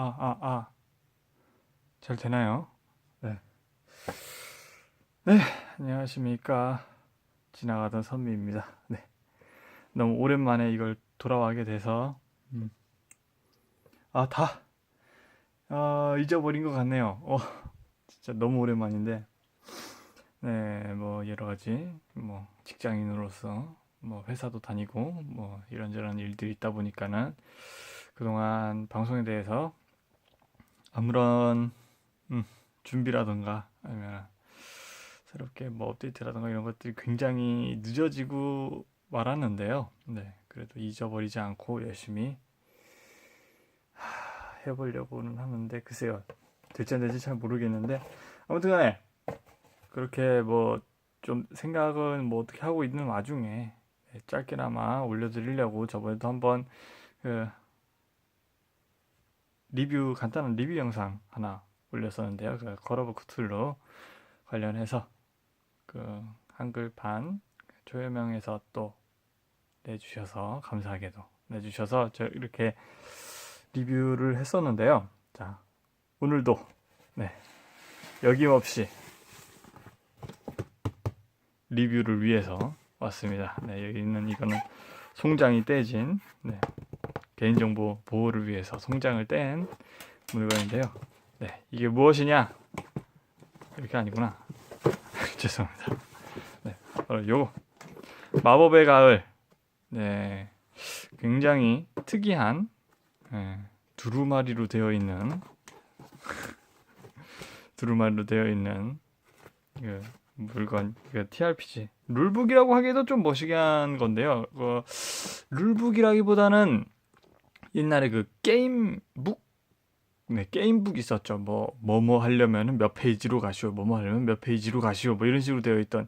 아, 아, 아. 잘 되나요? 네. 네, 안녕하십니까. 지나가던 선미입니다. 네. 너무 오랜만에 이걸 돌아와게 돼서, 음. 아, 다, 아, 잊어버린 것 같네요. 어, 진짜 너무 오랜만인데, 네, 뭐, 여러 가지, 뭐, 직장인으로서, 뭐, 회사도 다니고, 뭐, 이런저런 일들이 있다 보니까는, 그동안 방송에 대해서 아무런 음, 준비라던가 아니면 새롭게 뭐 업데이트라던가 이런 것들이 굉장히 늦어지고 말았는데요. 네, 그래도 잊어버리지 않고 열심히 하, 해보려고는 하는데 글쎄요 될지 안 될지 잘 모르겠는데 아무튼간에 그렇게 뭐 좀 생각은 뭐 어떻게 하고 있는 와중에 네, 짧게나마 올려드리려고 저번에도 한번 그 리뷰 간단한 리뷰 영상 하나 올렸었는데요. 그 걸어버 쿠툴로 관련해서 그 한글판 조여명에서 또 내주셔서 감사하게도 내주셔서 저 이렇게 리뷰를 했었는데요. 자 오늘도 네 여김없이 리뷰를 위해서 왔습니다. 네 여기 있는 이거는 송장이 떼진 네 개인정보 보호를 위해서 송장을 뗀 물건인데요. 네, 이게 무엇이냐? 이렇게 아니구나. 죄송합니다. 네, 바로 요거 마법의 가을. 네, 굉장히 특이한 네, 두루마리로 되어 있는 두루마리로 되어 있는 그 물건, 그 TRPG 룰북이라고 하기에도 좀 멋있게한 건데요. 그 룰북이라기보다는 옛날에 그 게임북 네, 게임북 있었죠. 뭐, 뭐뭐 하려면 몇 페이지로 가시오, 뭐뭐 하려면 몇 페이지로 가시오, 뭐 이런 식으로 되어 있던.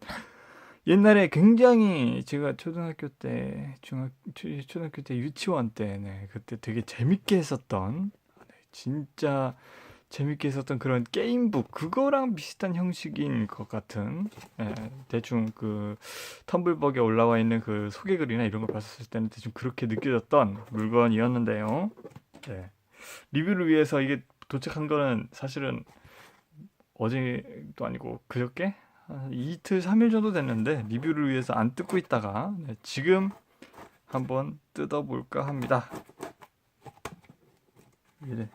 옛날에 굉장히 제가 초등학교 때, 중학, 초- 초등학교 때, 유치원 때, 네, 그때 되게 재밌게 했었던, 네, 진짜 재밌게 했었던 그런 게임북, 그거랑 비슷한 형식인 것 같은, 네, 대충 그 텀블벅에 올라와 있는 그 소개글이나 이런 걸 봤을 때는 대충 그렇게 느껴졌던 물건이었는데요. 네. 리뷰를 위해서 이게 도착한 거는 사실은 어제도 아니고 그저께 한 이틀, 삼일 정도 됐는데 리뷰를 위해서 안 뜯고 있다가 네, 지금 한번 뜯어볼까 합니다. 이래.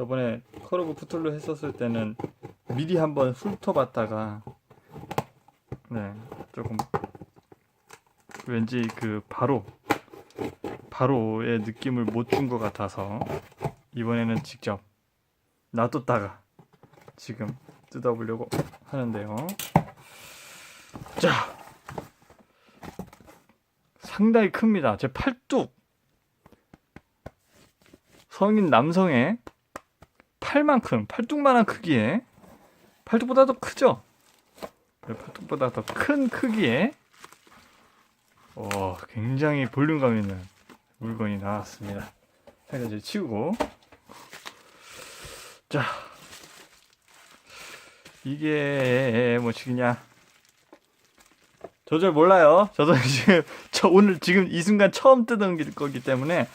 저번에 커러브 푸툴로 했었을 때는 미리 한번 훑어봤다가 네 조금 왠지 그 바로 바로의 느낌을 못 준 것 같아서 이번에는 직접 놔뒀다가 지금 뜯어보려고 하는데요. 자, 상당히 큽니다. 제 팔뚝 성인 남성의 팔만큼 팔뚝만한 크기에 팔뚝보다 더 크죠? 네, 팔뚝보다 더 큰 크기에 어, 굉장히 볼륨감 있는 물건이 나왔습니다. 살짝 이제 치우고 자 이게 뭐지냐 저잘 몰라요. 저도 지금 저 오늘 지금 이 순간 처음 뜯은 게- 거기 때문에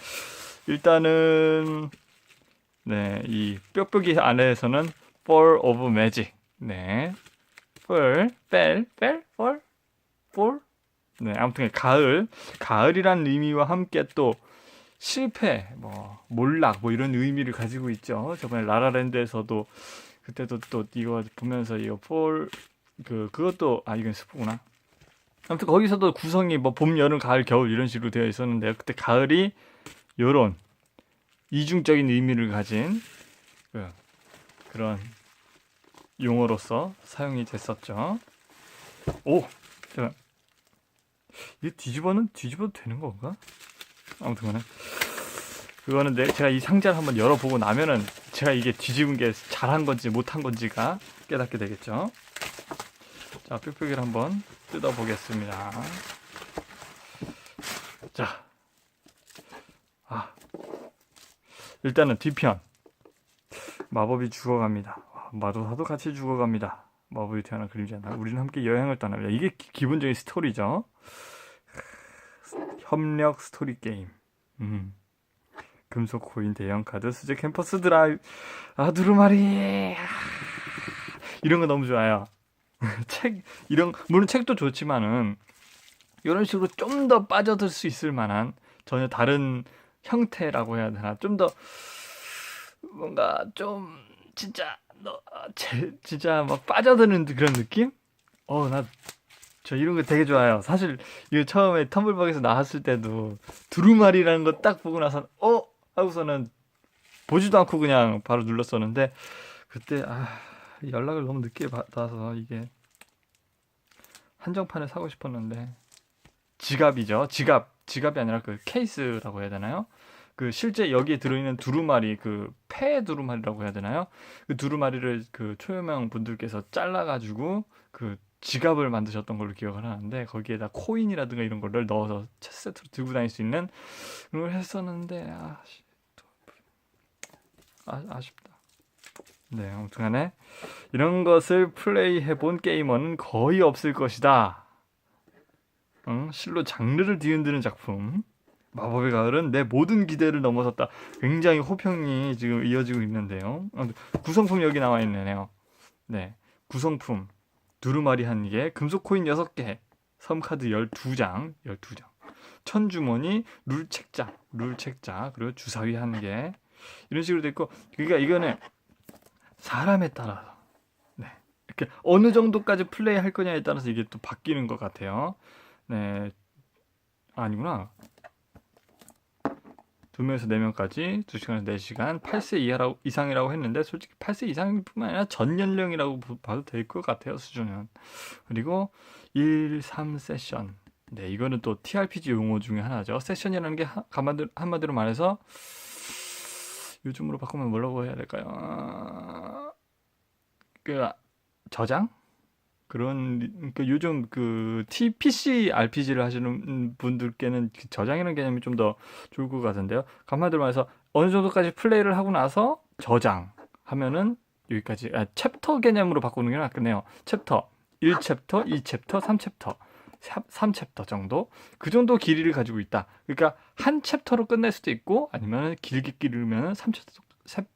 일단은 네 이 뾱뾱이 안에서는 Fall of Magic 네 Fall 뺄뺄 Fall Fall 네, 아무튼 가을, 가을이란 의미와 함께 또 실패, 뭐 몰락, 뭐 이런 의미를 가지고 있죠. 저번에 라라랜드에서도 그때도 또 이거 보면서 이거 폴, 그 그것도 아 이건 스포구나. 아무튼 거기서도 구성이 뭐 봄, 여름, 가을, 겨울 이런 식으로 되어 있었는데요. 그때 가을이 요런 이중적인 의미를 가진 그, 그런 용어로서 사용이 됐었죠. 오, 제가 이게 뒤집어는 뒤집어도 되는 건가? 아무튼간에 그거는 내, 제가 이 상자를 한번 열어보고 나면은 제가 이게 뒤집은 게 잘한 건지 못한 건지가 깨닫게 되겠죠. 자, 뾱뾱이를 한번 뜯어보겠습니다. 자, 아, 일단은 뒤편 마법이 죽어갑니다. 와, 마도사도 같이 죽어갑니다. 마법이 태어난 그림자나 우리는 함께 여행을 떠납니다. 이게 기- 기본적인 스토리죠. 협력 스토리 게임. 음. 금속 코인 대형 카드 수제 캠퍼스 드라이브 아 두루마리 아, 이런 거 너무 좋아요 책 이런 물론 책도 좋지만은 이런 식으로 좀 더 빠져들 수 있을 만한 전혀 다른 형태라고 해야 되나 좀 더 뭔가 좀 진짜 너 아, 제, 진짜 막 빠져드는 그런 느낌 어 나 저 이런 거 되게 좋아요. 사실 이거 처음에 텀블벅에서 나왔을 때도 두루마리라는 거 딱 보고 나서 어 하고서는 보지도 않고 그냥 바로 눌렀었는데 그때 아 연락을 너무 늦게 받아서 이게 한정판을 사고 싶었는데 지갑이죠. 지갑 지갑이 아니라 그 케이스라고 해야 되나요? 그 실제 여기에 들어있는 두루마리 그 폐 두루마리라고 해야 되나요? 그 두루마리를 그 초여명 분들께서 잘라가지고 그 지갑을 만드셨던 걸로 기억을 하는데 거기에다 코인이라든가 이런 거를 넣어서 첫 세트로 들고 다닐 수 있는 그걸 했었는데 아, 아 아쉽다. 네, 아무튼간에 이런 것을 플레이해본 게이머는 거의 없을 것이다. 응? 실로 장르를 뒤흔드는 작품. 마법의 가을은 내 모든 기대를 넘어섰다. 굉장히 호평이 지금 이어지고 있는데요. 아, 구성품 여기 나와 있네요. 네, 구성품 두루마리 한 개, 금속 코인 6개, 섬카드 12장, 12장. 천주머니, 룰 책자, 룰 책자, 그리고 주사위 한 개. 이런 식으로 돼 있고 그러니까 이거는 사람에 따라서 네. 이렇게 어느 정도까지 플레이 할 거냐에 따라서 이게 또 바뀌는 것 같아요. 네. 아니구나. 두 명에서 네 명까지 두 시간에서 네 시간 8세 이하라고 이상이라고 했는데 솔직히 8세 이상뿐만 아니라 전 연령이라고 봐도 될 것 같아요 수준은. 그리고 1, 3 세션. 네 이거는 또 TRPG 용어 중에 하나죠. 세션이라는 게 하- 한마디로, 한마디로 말해서 요즘으로 바꾸면 뭐라고 해야 될까요? 아, 그 저장 그런 그 요즘 그 T, PC RPG를 하시는 분들께는 그 저장이라는 개념이 좀 더 좋을 것 같은데요. 간만대로 말해서 어느 정도까지 플레이를 하고 나서 저장 하면은 여기까지 아, 챕터 개념으로 바꾸는 게 낫겠네요. 챕터 1챕터, 2챕터, 3챕터. 3챕터 정도 그 정도 길이를 가지고 있다. 그러니까 한 챕터로 끝낼 수도 있고 아니면 길게 끼르면 3챕터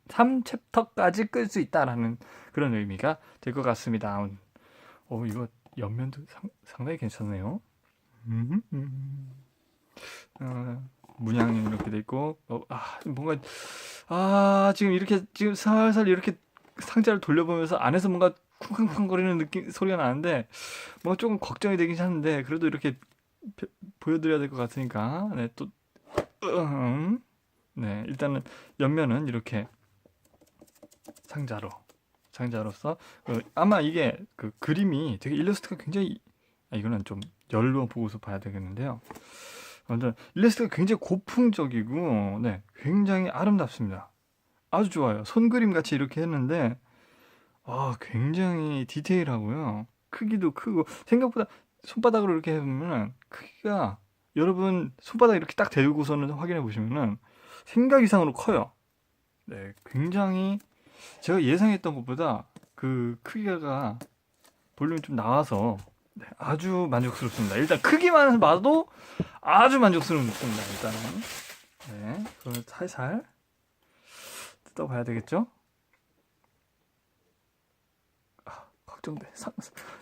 3챕터까지 끌 수 있다라는 그런 의미가 될 것 같습니다. 어 이거 옆면도 상, 상당히 괜찮네요. 음, 음. 어, 문양이 이렇게 돼 있고 어, 아 뭔가 아 지금 이렇게 지금 살살 이렇게 상자를 돌려보면서 안에서 뭔가 쿵쾅쿵거리는 느낌 소리가 나는데 뭔가 조금 걱정이 되긴 하는데 그래도 이렇게 벼- 보여드려야 될 것 같으니까 네또 음, 네 일단은 옆면은 이렇게 상자로 상자로서 어, 아마 이게 그 그림이 되게 일러스트가 굉장히 아, 이거는 좀 열로 보고서 봐야 되겠는데요. 완전 일러스트가 굉장히 고풍적이고 네 굉장히 아름답습니다. 아주 좋아요. 손그림 같이 이렇게 했는데 아 굉장히 디테일하고요. 크기도 크고 생각보다 손바닥으로 이렇게 해보면 크기가 여러분 손바닥 이렇게 딱 대고서는 확인해 보시면은 생각 이상으로 커요. 네 굉장히 제가 예상했던 것보다 그 크기가 볼륨이 좀 나와서 네, 아주 만족스럽습니다. 일단 크기만 봐도 아주 만족스럽습니다. 일단은 네, 그걸 살살 뜯어봐야 되겠죠? 아, 걱정돼. 상,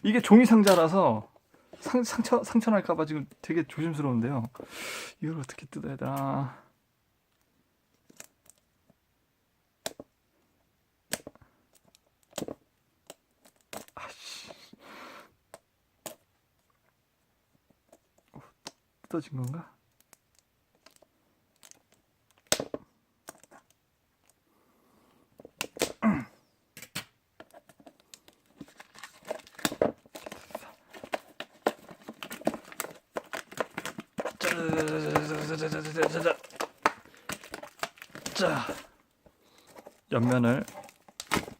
이게 종이 상자라서 상, 상처 상처 날까봐 지금 되게 조심스러운데요. 이걸 어떻게 뜯어야 되나? 뜯어진 건가? 자, 옆면을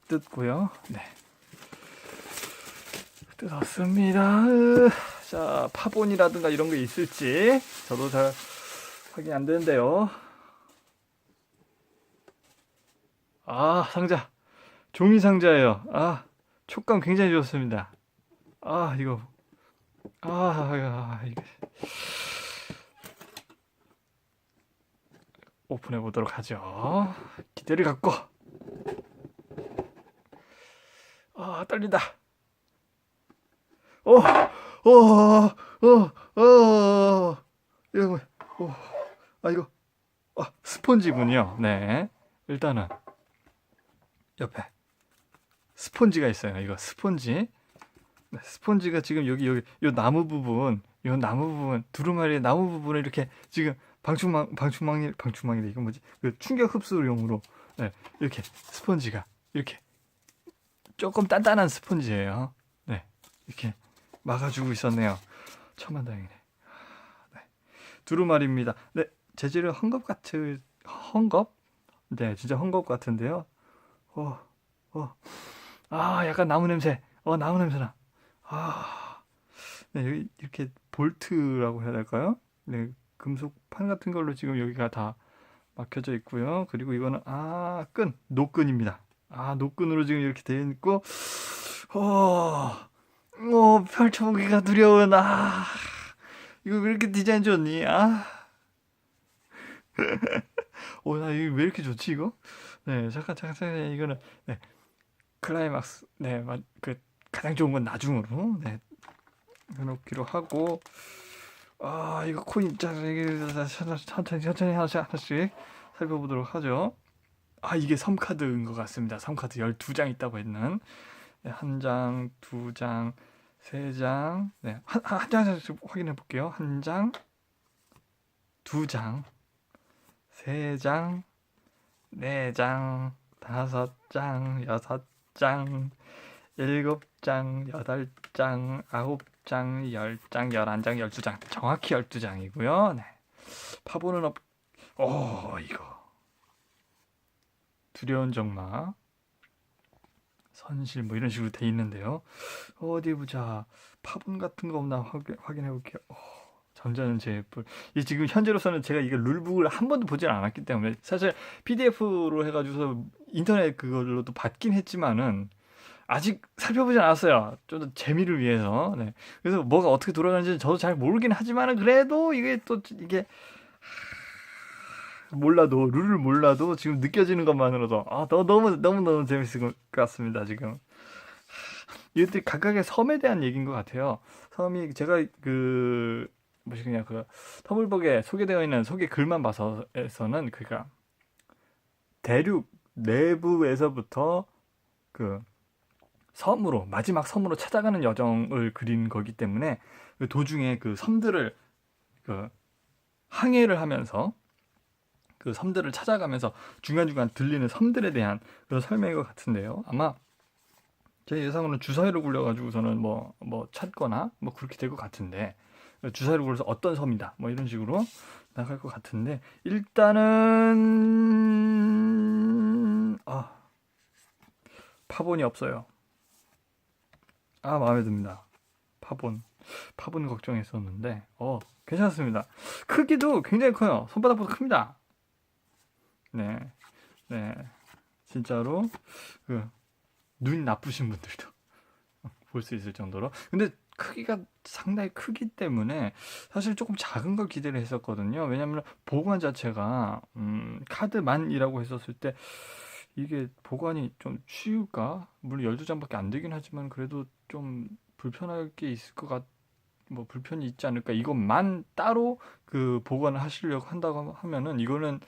뜯고요. 네. 뜯었습니다. 으, 자, 파본이라든가 이런 게 있을지 저도 잘 확인 안 되는데요. 아, 상자. 종이 상자예요. 아, 촉감 굉장히 좋습니다. 아, 이거. 아, 아, 이거. 오픈해 보도록 하죠. 기대를 갖고. 아, 떨린다. 어, 어, 어, 어, 이거, 뭐야? 어, 아, 이거, 아, 스폰지군요. 네. 일단은, 옆에, 스폰지가 있어요. 이거 스폰지. 네, 스폰지가 지금 여기, 여기, 요 나무 부분, 요 나무 부분, 두루마리 나무 부분을 이렇게 지금 방충망, 방충망이, 방충망이래. 이거 뭐지? 그 충격 흡수용으로, 네, 이렇게 스폰지가, 이렇게, 조금 단단한 스폰지예요. 네, 이렇게 막아주고 있었네요. 천만다행이네. 네. 두루마리입니다. 네, 재질은 헝겊 같은 헝겊? 네, 진짜 헝겊 같은데요. 어, 어, 아, 약간 나무 냄새. 어, 나무 냄새나. 아, 네, 여기 이렇게 볼트라고 해야 될까요? 네, 금속 판 같은 걸로 지금 여기가 다 막혀져 있고요. 그리고 이거는 아, 끈, 노끈입니다. 아, 노끈으로 지금 이렇게 되어 있고, 어, 어, 펼쳐보기가 두려운, 아, 이거 왜 이렇게 디자인 좋니? 아. 어, 나 이거 왜 이렇게 좋지, 이거? 네, 잠깐, 잠깐, 잠깐, 이거는, 네, 클라이막스, 네, 마- 그, 가장 좋은 건 나중으로, 네, 해놓기로 하고, 아, 이거 코인, 자, 이게, 천천히, 천천히 하나씩, 하나씩 살펴보도록 하죠. 아, 이게 섬카드인 것 같습니다. 섬카드 12장 있다고 했는. 네, 한 장, 두 장, 세 장, 네, 한, 장씩 확인해 볼게요. 한 장, 두 장, 세 장, 네 장, 다섯 장, 여섯 장, 일곱 장, 여덟 장, 아홉 장, 열 장, 열한 장, 열두 장. 정확히 열두 장이고요. 네. 파보는 없, 오, 이거. 두려운 정마. 선실 뭐 이런 식으로 돼 있는데요. 어디 보자. 파본 같은 거 없나 확인, 확인해 볼게요. 오, 잠자는 제뿔. 이 지금 현재로서는 제가 이게 룰북을 한 번도 보질 않았기 때문에 사실 PDF로 해가지고서 인터넷 그걸로도 받긴 했지만은 아직 살펴보진 않았어요. 좀 더 재미를 위해서. 네. 그래서 뭐가 어떻게 돌아가는지 저도 잘 모르긴 하지만은 그래도 이게 또 이게 몰라도 룰을 몰라도 지금 느껴지는 것만으로도 아 너, 너무 너무 너무 재밌을 것 같습니다 지금. 이것들 각각의 섬에 대한 얘기인 것 같아요. 섬이 제가 그 뭐지 그냥 그 터블벅에 소개되어 있는 소개 글만 봐서에서는 그니까 대륙 내부에서부터 그 섬으로 마지막 섬으로 찾아가는 여정을 그린 거기 때문에 그 도중에 그 섬들을 그 항해를 하면서 그 섬들을 찾아가면서 중간중간 들리는 섬들에 대한 그런 설명인 것 같은데요. 아마 제 예상으로는 주사위를 굴려가지고서는 뭐, 뭐 찾거나 뭐 그렇게 될 것 같은데 주사위를 굴려서 어떤 섬이다 뭐 이런 식으로 나갈 것 같은데 일단은 아 파본이 없어요. 아 마음에 듭니다. 파본 파본 걱정했었는데 어 괜찮습니다. 크기도 굉장히 커요. 손바닥보다 큽니다. 네, 네, 진짜로 그 눈 나쁘신 분들도 볼 수 있을 정도로. 근데 크기가 상당히 크기 때문에 사실 조금 작은 걸 기대를 했었거든요. 왜냐하면 보관 자체가 음, 카드만이라고 했었을 때 이게 보관이 좀 쉬울까? 물론 12장밖에 안 되긴 하지만 그래도 좀 불편할 게 있을 것 같, 뭐 불편이 있지 않을까? 이것만 따로 그 보관을 하시려고 한다고 하면은 이거는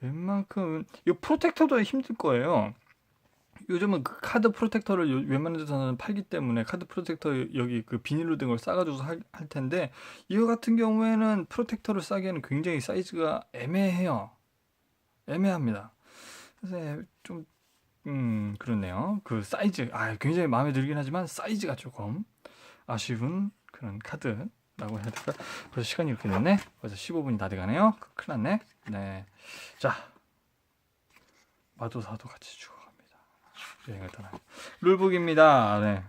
웬만큼 이거 프로텍터도 힘들 거예요. 요즘은 그 카드 프로텍터를 요- 웬만한 데서는 팔기 때문에 카드 프로텍터 여기 그 비닐로 된 걸 싸가지고 할, 할 텐데 이거 같은 경우에는 프로텍터를 싸기에는 굉장히 사이즈가 애매해요. 애매합니다. 그래서 좀, 음, 그렇네요. 그 사이즈, 아, 굉장히 마음에 들긴 하지만 사이즈가 조금 아쉬운 그런 카드 라고 해야 될까? 벌써 시간이 이렇게 됐네? 벌써 15분이 다 돼가네요. 큰일 났네. 네. 자, 마도사도 같이 죽어갑니다. 여행을 떠나요. 룰북입니다. 네.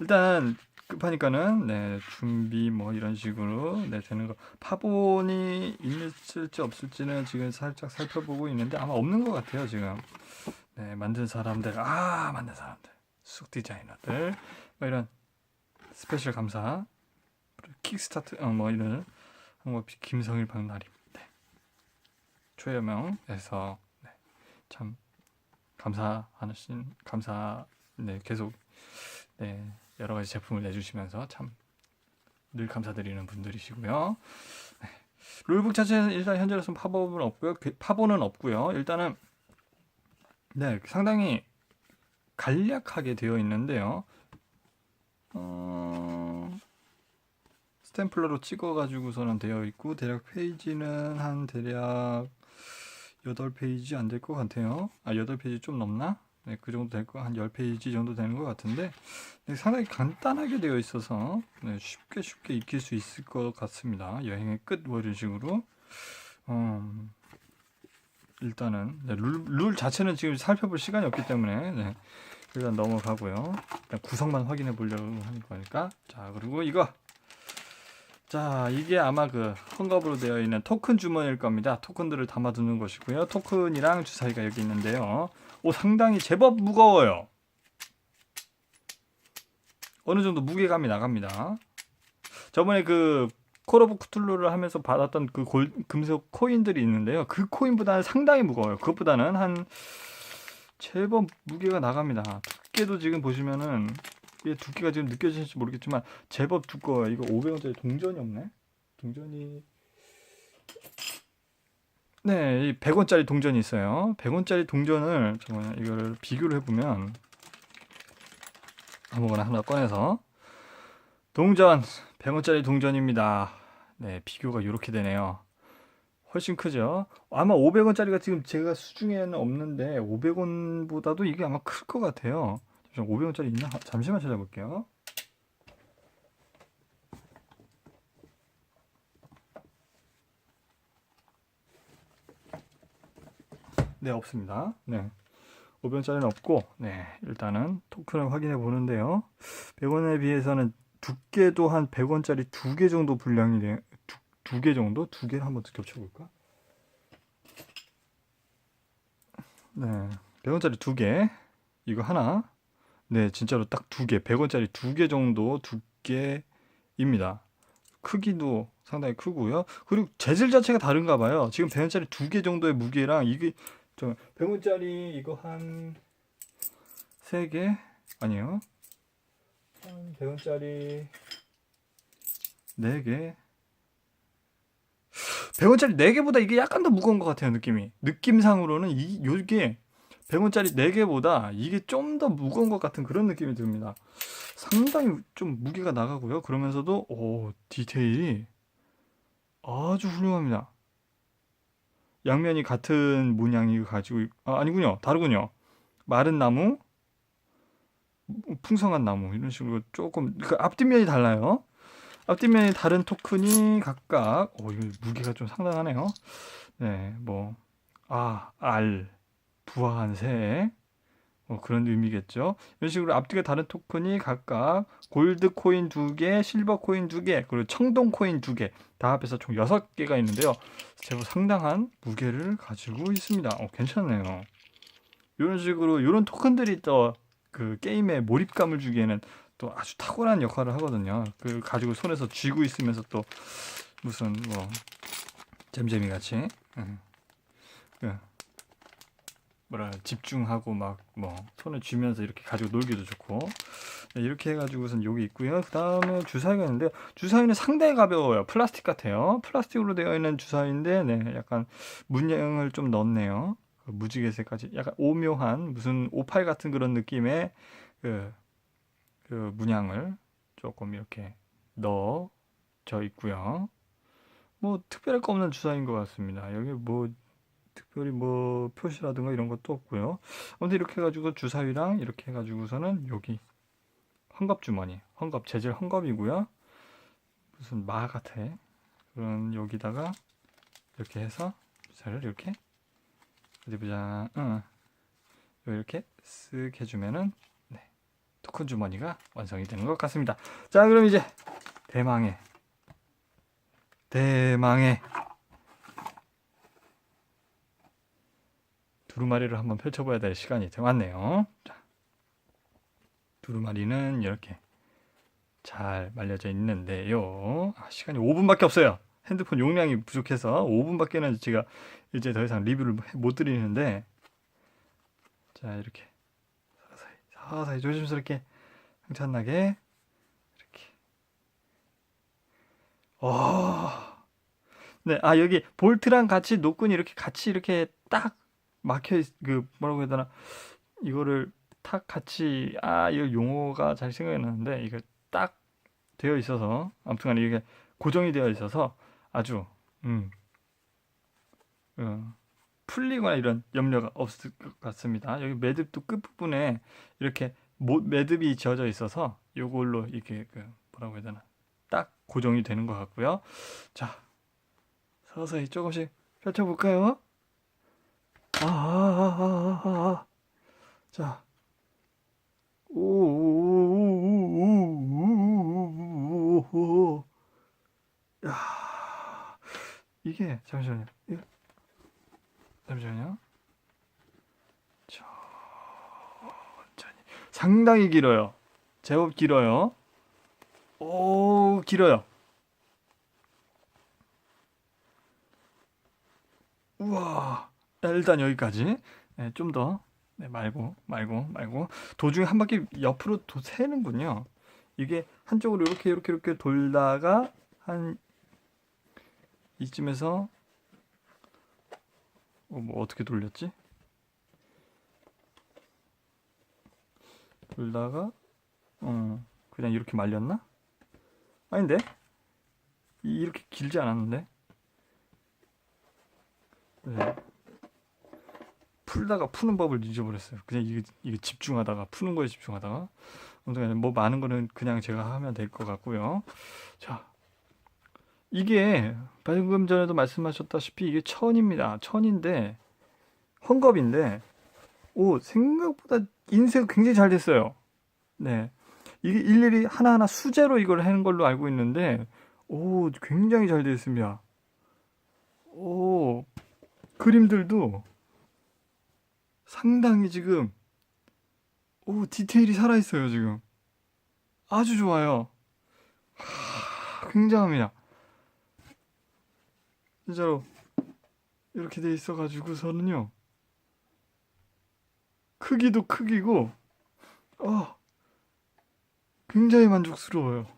일단 급하니까는 네 준비 뭐 이런 식으로 네 되는 거 파본이 있을지 없을지는 지금 살짝 살펴보고 있는데 아마 없는 것 같아요 지금 네 만든 사람들 아 만든 사람들 쑥 디자이너들 뭐 이런 스페셜 감사 킥스타트 어, 뭐 이런 한국 김성일 박나림 네. 초여 명에서 네, 참 감사하는 신 감사 네 계속 네 여러 가지 제품을 내주시면서 참 늘 감사드리는 분들이시고요. 네. 룰북 자체는 일단 현재로서는 파본은 없고요. 그- 파본은 없고요. 일단은 네 상당히 간략하게 되어 있는데요. 스탬플러로 찍어가지고서는 되어 있고 대략 페이지는 한 대략 8페이지 안 될 것 같아요. 아 8페이지 좀 넘나? 네, 그 정도 될 거, 한 10페이지 정도 되는 것 같은데 네, 상당히 간단하게 되어 있어서 네, 쉽게 쉽게 익힐 수 있을 것 같습니다. 여행의 끝 뭐 이런 식으로 음, 일단은 네, 룰, 룰 자체는 지금 살펴볼 시간이 없기 때문에 네, 일단 넘어가고요. 일단 구성만 확인해 보려고 하는 거니까 자 그리고 이거 자 이게 아마 그 헝겊으로 되어 있는 토큰 주머니일 겁니다. 토큰들을 담아두는 것이고요. 토큰이랑 주사위가 여기 있는데요. 오 상당히 제법 무거워요. 어느 정도 무게감이 나갑니다. 저번에 그 콜오브 쿠툴루를 하면서 받았던 그 골, 금속 코인들이 있는데요. 그 코인보다는 상당히 무거워요. 그것보다는 한 제법 무게가 나갑니다. 두께도 지금 보시면은 두께가 지금 느껴지실지 모르겠지만 제법 두꺼워요. 이거 500원짜리 동전이 없네. 동전이 네, 이 100원짜리 동전이 있어요. 100원짜리 동전을 잠깐만 이거를 비교를 해보면 아무거나 하나 꺼내서 동전 100원짜리 동전입니다. 네, 비교가 이렇게 되네요. 훨씬 크죠? 아마 500원짜리가 지금 제가 수중에는 없는데 500원보다도 이게 아마 클 것 같아요. 잠시만 500원짜리 있나? 아, 잠시만 찾아볼게요. 네, 없습니다. 네. 500원짜리는 없고, 네, 일단은 토큰을 확인해 보는데요. 100원에 비해서는 두께도 한 100원짜리 두 개 정도 분량이 돼, 두개 정도? 두 개를 한번 겹쳐볼까? 네, 100원짜리 두 개, 이거 하나, 네, 진짜로 딱 두 개, 100원짜리 두 개 정도 두께입니다. 크기도 상당히 크고요. 그리고 재질 자체가 다른가 봐요. 지금 100원짜리 두 개 정도의 무게랑 이게 저 100원짜리 이거 한 세 개? 아니에요. 한 100원짜리 네 개. 100원짜리 4개보다 이게 약간 더 무거운 것 같아요, 느낌이. 느낌상으로는 이, 요게 100원짜리 4개보다 이게 좀 더 무거운 것 같은 그런 느낌이 듭니다. 상당히 좀 무게가 나가고요. 그러면서도, 오, 디테일이 아주 훌륭합니다. 양면이 같은 문양이 가지고, 있- 아, 아니군요. 다르군요. 마른 나무, 풍성한 나무, 이런 식으로 조금, 그 앞뒷면이 달라요. 앞뒷면이 다른 토큰이 각각 오 이거 무게가 좀 상당하네요. 네, 뭐 아, 알, 부화한 새, 뭐 그런 의미겠죠. 이런 식으로 앞뒤가 다른 토큰이 각각 골드 코인 두 개, 실버 코인 두 개, 그리고 청동 코인 두 개, 다 합해서 총 여섯 개가 있는데요. 제법 상당한 무게를 가지고 있습니다. 어, 괜찮네요. 이런 식으로 이런 토큰들이 또 그 게임의 몰입감을 주기에는 또 아주 탁월한 역할을 하거든요. 그 가지고 손에서 쥐고 있으면서 또 무슨 뭐 잼잼이 같이 응. 그 뭐라 집중하고 막 뭐 손에 쥐면서 이렇게 가지고 놀기도 좋고 네, 이렇게 해가지고선 여기 있고요. 그 다음에 주사위가 있는데 주사위는 상당히 가벼워요. 플라스틱 같아요. 플라스틱으로 되어 있는 주사위인데 네, 약간 문양을 좀 넣었네요. 그 무지개색까지 약간 오묘한 무슨 오팔 같은 그런 느낌의 그 그 문양을 조금 이렇게 넣어져 있고요. 뭐 특별할 거 없는 주사인 것 같습니다. 여기 뭐 특별히 뭐 표시라든가 이런 것도 없고요. 아무튼 이렇게 해가지고 주사위랑 이렇게 해가지고서는 여기 헝겊 주머니, 헝겊 재질 헝겊이고요. 무슨 마 같아. 그런 여기다가 이렇게 해서 주사를 이렇게 어디 보자. 응. 이렇게 쓱 해주면은 토큰 주머니가 완성이 되는 것 같습니다. 자, 그럼 이제 대망의 대망의 두루마리를 한번 펼쳐봐야 될 시간이 왔네요. 자, 두루마리는 이렇게 잘 말려져 있는데요. 아, 시간이 5분밖에 없어요. 핸드폰 용량이 부족해서 5분밖에는 제가 이제 더 이상 리뷰를 못 드리는데 자 이렇게 서서히 서서히 조심스럽게 흥찬나게 이렇게 와 네, 아 여기 볼트랑 같이 노끈이 이렇게 같이 이렇게 딱 막혀 있, 그 뭐라고 해야 되나 이거를 탁 같이 아 이거 용어가 잘 생각이 나는데 이거 딱 되어 있어서 아무튼간에 이게 고정이 되어 있어서 아주 음 어, 풀리거나 이런 염려가 없을 것 같습니다. 여기 매듭도 끝 부분에 이렇게 모, 매듭이 지어져 있어서 이걸로 이렇게 그 뭐라고 해야 되나 딱 고정이 되는 것 같고요. 자 서서히 조금씩 펼쳐볼까요? 아, 아, 아, 아, 아, 아. 자, 오. 야, 이게 잠시만요. 이거, 잠시만요. 천천히. 상당히 길어요. 제법 길어요. 오, 길어요. 우와. 일단 여기까지. 네, 좀 더. 네, 말고, 말고, 말고. 도중에 한 바퀴 옆으로 도 새는군요. 이게 한쪽으로 이렇게, 이렇게, 이렇게 돌다가 한 이쯤에서 어, 뭐 어떻게 돌렸지? 돌다가 어 그냥 이렇게 말렸나? 아닌데? 이- 이렇게 길지 않았는데? 네. 풀다가 푸는 법을 잊어버렸어요. 그냥 이게, 이게 집중하다가 푸는 거에 집중하다가 아무튼 뭐 많은 거는 그냥 제가 하면 될 것 같고요. 자, 이게 방금 전에도 말씀하셨다시피 이게 천입니다. 천인데 헝겊인데 오 생각보다 인쇄가 굉장히 잘 됐어요. 네, 이게 일일이 하나하나 수제로 이걸 하는 걸로 알고 있는데 오 굉장히 잘 되어 있습니다. 오 그림들도 상당히 지금 오 디테일이 살아 있어요 지금 아주 좋아요. 하, 굉장합니다. 진짜로 이렇게 돼 있어 가지고서는요 크기도 크기고 어 굉장히 만족스러워요.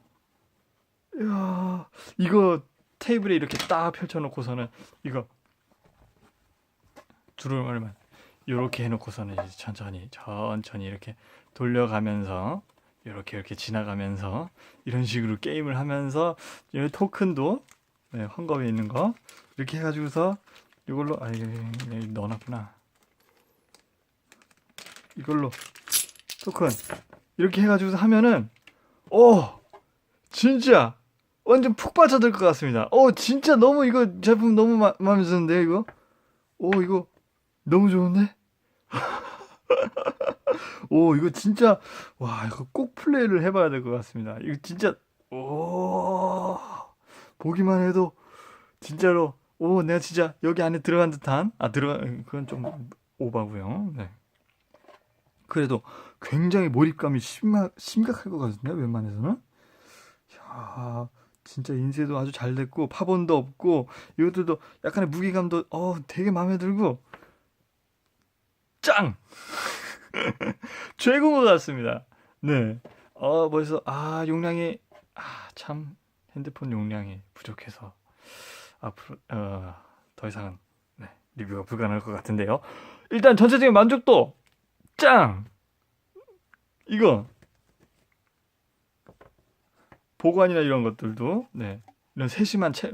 이야 이거 테이블에 이렇게 딱 펼쳐놓고서는 이거 주름을만 이렇게 해놓고서는 이제 천천히 천천히 이렇게 돌려가면서 이렇게 이렇게 지나가면서 이런 식으로 게임을 하면서 이 토큰도 네, 헝겊에 있는 거 이렇게 해가지고서 이걸로 아 여기 넣어놨구나. 이걸로 토큰 이렇게 해가지고서 하면은 오 진짜 완전 푹 빠져들 것 같습니다. 오 진짜 너무 이거 제품 너무 마, 마음에 드는데 이거? 오 이거 너무 좋은데 오 이거 진짜 와 이거 꼭 플레이를 해봐야 될 것 같습니다. 이거 진짜 오 보기만 해도 진짜로 오 내가 진짜 여기 안에 들어간 듯한 아 들어가 그건 좀 오바고요. 네. 그래도 굉장히 몰입감이 심하, 심각할 것 같은데 웬만해서는? 야 진짜 인쇄도 아주 잘 됐고 파본도 없고 이것들도 약간의 무게감도 어 되게 마음에 들고 짱! 최고인 것 같습니다. 네 어 벌써 아 용량이 아 참 핸드폰 용량이 부족해서 앞으로 어, 더 이상은 네, 리뷰가 불가능할 것 같은데요. 일단 전체적인 만족도! 짱. 이거. 보관이나 이런 것들도 네. 이런 세심한 채,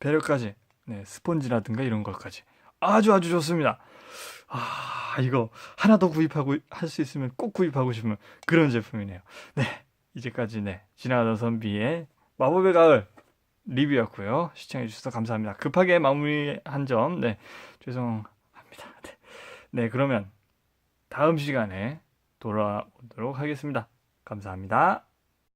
배려까지 네 스펀지라든가 이런 것까지. 아주 아주 좋습니다. 아 이거 하나 더 구입하고 할 수 있으면 꼭 구입하고 싶은 그런 제품이네요. 네 이제까지 네 지나가던 선비의 마법의 가을 리뷰였고요. 시청해 주셔서 감사합니다. 급하게 마무리한 점, 네, 죄송합니다. 네, 네, 그러면 다음 시간에 돌아오도록 하겠습니다. 감사합니다.